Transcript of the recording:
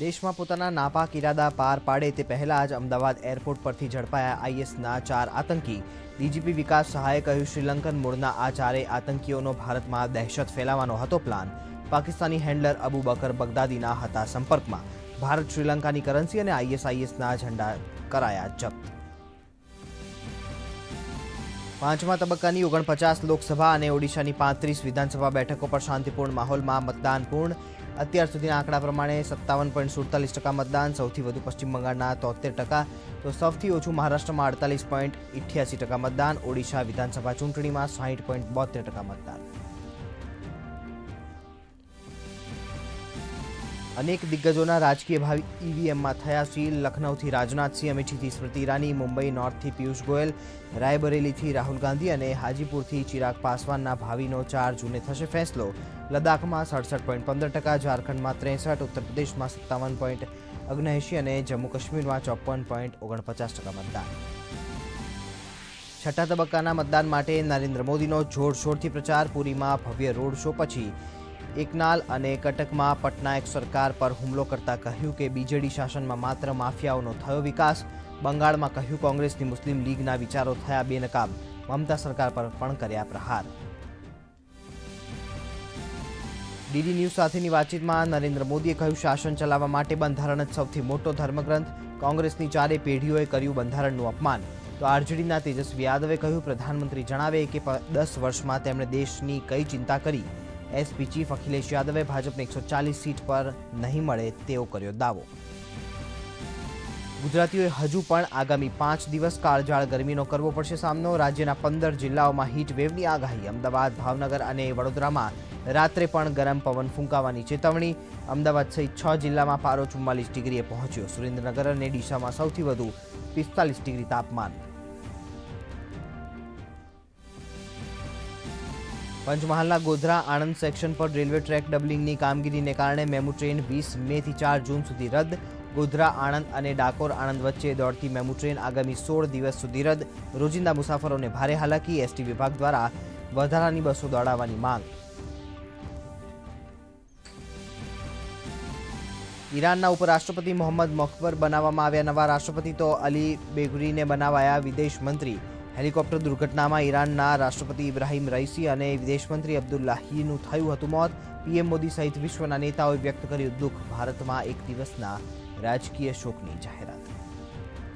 દેશમાં પોતાના નાપાક ઇરાદા પાર પાડે તે પહેલા જ અમદાવાદ એરપોર્ટ પરથી ઝડપાયા આઈએસના ચાર આતંકી. ડીજીપી વિકાસ સહાયે કહ્યું, શ્રીલંકન મૂળના આ ચારેય આતંકીઓનો ભારતમાં દહેશત ફેલાવાનો હતો પ્લાન. પાકિસ્તાની હેન્ડલર અબુ બકર બગદાદીના હતા સંપર્કમાં. ભારત શ્રીલંકાની કરન્સી અને આઈએસઆઈએસના ઝંડા કરાયા જપ્ત. પાંચમા તબક્કાની ઓગણપચાસ લોકસભા અને ઓડિશાની પાંત્રીસ વિધાનસભા બેઠકો પર શાંતિપૂર્ણ માહોલમાં મતદાન પૂર્ણ. અત્યાર સુધીના આંકડા પ્રમાણે સત્તાવન પોઈન્ટ સુડતાલીસ ટકા મતદાન, સૌથી વધુ પશ્ચિમ બંગાળના તોતેર ટકા, તો સૌથી ઓછું મહારાષ્ટ્રમાં અડતાલીસ પોઈન્ટ ઇઠ્યાસી ટકા મતદાન, ઓડિશા વિધાનસભા ચૂંટણીમાં સાહીઠ પોઈન્ટ બોતેર ટકા મતદાન. અનેક દિગ્ગજોના રાજકીય ભાવિ ઈવીએમમાં થયા છે. લખનૌથી રાજનાથસિંહ, અમેઠીથી સ્મૃતિ ઈરાની, મુંબઈ નોર્થથી પિયુષ ગોયલ, રાયબરેલીથી રાહુલ ગાંધી અને હાજીપુરથી ચિરાગ પાસવાનના ભાવિનો ચાર જૂને થશે ફેંસલો. લદ્દાખમાં સડસઠ પોઈન્ટ પંદર ટકા, ઝારખંડમાં ત્રેસઠ ઉત્તર પ્રદેશમાં સત્તાવન પોઈન્ટ ઓગણએંશી અને જમ્મુ કાશ્મીરમાં ચોપન પોઈન્ટ ઓગણપચાસ ટકા મતદાન. છઠ્ઠા તબક્કાના મતદાન માટે નરેન્દ્ર મોદીનો જોરશોરથી પ્રચાર, પુરીમાં ભવ્ય રોડ શો પછી એકનાલ અને કટકમાં પટનાયક સરકાર પર હુમલો કરતા કહ્યું કે બીજેડી શાસનમાં માત્ર માફિયાઓનો થયો વિકાસ. બંગાળમાં કહ્યું કોંગ્રેસની મુસ્લિમ લીગના વિચારો થયા બેનકાબ. મમતા સરકાર પર પણ કર્યા પ્રહાર. ડીડી ન્યૂઝ સાથેની વાતચીતમાં નરેન્દ્ર મોદીએ કહ્યું, શાસન ચલાવવા માટે બંધારણ જ સૌથી મોટો ધર્મગ્રંથ. કોંગ્રેસની ચારે પેઢીઓએ કર્યું બંધારણનું અપમાન. તો આરજેડીના તેજસ્વી યાદવે કહ્યું, પ્રધાનમંત્રી જણાવે કે દસ વર્ષમાં તેમણે દેશની કઈ ચિંતા કરી. એસપી ચીફ અખિલેશ યાદવે ભાજપને એકસો ચાલીસ સીટ પર નહીં મળે તેવો કર્યો દાવો. ગુજરાતીઓએ હજુ પણ આગામી પાંચ દિવસ કાળઝાળ ગરમીનો કરવો પડશે સામનો. રાજ્યના પંદર જિલ્લાઓમાં હીટ વેવની આગાહી. અમદાવાદ, ભાવનગર અને વડોદરામાં રાત્રે પણ ગરમ પવન ફૂંકાવાની ચેતવણી. અમદાવાદ સહિત છ જિલ્લામાં પારો ચુમ્માલીસ ડિગ્રીએ પહોંચ્યો. સુરેન્દ્રનગર અને ડીસામાં સૌથી વધુ પિસ્તાલીસ ડિગ્રી તાપમાન. પંચમહાલના ગોધરા આણંદ સેક્શન પર રેલવે ટ્રેક ડબલિંગની કામગીરીને કારણે મેમુ ટ્રેન વીસ મેથી ચાર જૂન સુધી રદ. ગોધરા, આણંદ અને ડાકોર, આણંદ વચ્ચે દોડતી મેમુ ટ્રેન આગામી સોળ દિવસ સુધી રદ. રોજિંદા મુસાફરોને ભારે હાલાકી, એસટી વિભાગ દ્વારા વધારાની બસો દોડાવવાની માંગ. ઈરાનના ઉપરાષ્ટ્રપતિ મોહમ્મદ મખબર બનાવવામાં આવ્યા નવા રાષ્ટ્રપતિ તો અલી બેગુરીને બનાવાયા વિદેશ મંત્રી. હેલિકોપ્ટર દુર્ઘટનામાં ઈરાનના રાષ્ટ્રપતિ ઇબ્રાહિમ રઈસી અને વિદેશમંત્રી અબ્દુલ્લાહીનું થયું હતું મોત. પીએમ મોદી સહિત વિશ્વના નેતાઓએ વ્યક્ત કર્યું, દુઃખ ભારતમાં એક દિવસના રાજકીય શોકની જાહેરાત.